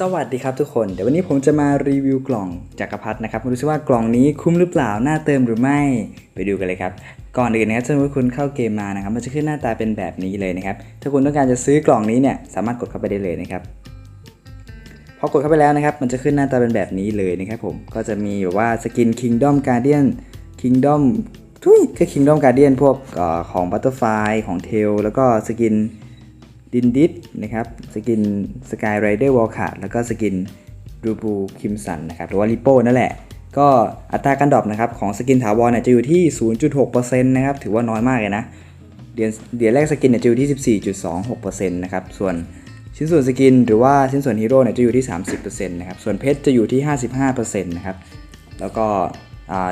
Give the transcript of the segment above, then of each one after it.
สวัสดีครับทุกคน เดี๋ยววันนี้ผมจะมารีวิวกล่องจักรพรรดินะครับมาดูซิว่ากล่องนี้คุ้มหรือเปล่า น่าเติมหรือไม่ ไปดูกันเลยครับ ก่อนอื่นนะครับถ้าสมมติคุณเข้าเกมมานะครับ มันจะขึ้นหน้าตาเป็นแบบนี้เลยนะครับ ถ้าคุณต้องการจะซื้อกล่องนี้เนี่ยสามารถกดเข้าไปได้เลยนะครับ พอกดเข้าไปแล้วนะครับ มันจะขึ้นหน้าตาเป็นแบบนี้เลยนะครับผม ก็จะมีแบบว่าสกิน Kingdom Guardian Kingdom ทุยก็ Kingdom Guardian พวกของ Butterfly ของ Tail แล้วก็สกิน ดินดิสนะครับสกินสกายไรเดอร์วอลคาแล้วก็สกินรูบูคิมสันนะครับหรือว่าลิโป้นั่นแหละ ก็อัตราการดรอปนะครับของสกินถาวรเนี่ยจะอยู่ที่ 0.6%นะครับถือว่าน้อยมากเลยนะเดือนเดือนแรกสกินเนี่ยจะอยู่ที่ 14.26%นะครับส่วนชิ้นส่วนสกินหรือว่าชิ้นส่วนฮีโร่เนี่ยจะอยู่ที่ 30%นะครับ ส่วนเพชรจะอยู่ที่ 55%นะครับ แล้วก็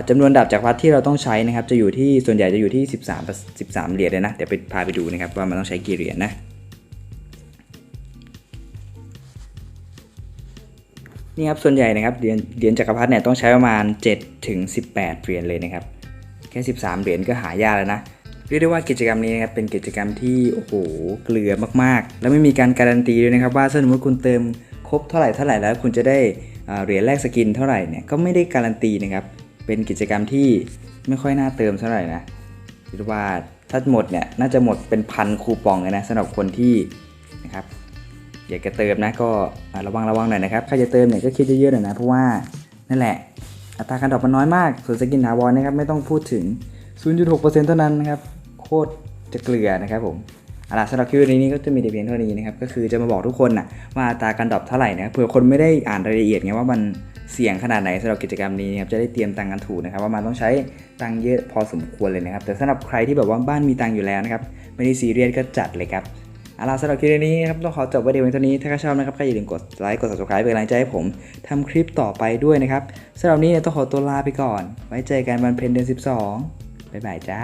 จำนวนดาบจากพัดที่เราต้องใช้นะครับ จะอยู่ที่ส่วนใหญ่จะอยู่ที่ 13 13 เหรียญเลยนะ เดี๋ยวไปพาไปดูนะครับว่ามันต้องใช้กี่เหรียญนะ นี่ครับส่วนใหญ่นะครับเหรียญเหรียญจักรพรรดิเนี่ยต้องใช้ประมาณ7ถึง18เหรียญเลยนะครับแค่ 13เหรียญก็หายากแล้วนะเรียกได้ว่ากิจกรรมนี้นะครับเป็นกิจกรรมที่โอ้โหเกลือมากๆ แล้วไม่มีการการันตีด้วยนะครับว่าสมมติคุณเติมครบเท่าไหร่เท่าไหร่แล้วคุณจะได้เหรียญแรกสกินเท่าไหร่เนี่ยก็ไม่ได้การันตีนะครับเป็นกิจกรรมที่ไม่ค่อยน่าเติมเท่าไหร่นะคิดว่าถ้าหมดเนี่ยน่าจะหมดเป็นพันคูปองเลยนะสำหรับคนที่นะครับ อยากจะเติมนะก็ระวังระวังหน่อยนะครับใครจะเติมเนี่ยก็คิดเยอะๆหน่อยนะเพราะว่านั่นแหละ อัตราการดรอปมันน้อยมาก ส่วนสกินถาวรนะครับไม่ต้องพูดถึง 0.6%เท่านั้นนะครับโคตรจะเกลือนะครับผมอาล่ะสำหรับคลิปวิดีโอนี้ก็จะมีแต่เพียงเท่านี้นะครับก็คือจะมาบอกทุกคนนะว่าอัตราการดรอปเท่าไหร่นะเผื่อคนไม่ได้อ่านรายละเอียดไงว่ามันเสี่ยงขนาดไหนสำหรับกิจกรรมนี้นะครับจะได้เตรียมตังค์กันถูกนะครับว่ามันต้องใช้ตังค์เยอะพอสมควรเลยนะครับแต่สำหรับใครที่แบบว่าบ้านมีตังค์อยู่แล้วนะครับไม่ได้ซีเรียสก็จัดเลยครับ เอาล่ะสำหรับคลิปนี้นะครับต้องขอจบไว้เดียวเท่านี้ ถ้าใครชอบนะครับก็อย่าลืมกดไลค์ กด subscribe เป็นกำลังใจให้ผมทำคลิปต่อไปด้วยนะครับสำหรับนี้ต้องขอตัวลาไปก่อน ไว้เจอกันวันเพ็ญเดือน 12บ๊ายบายจ้า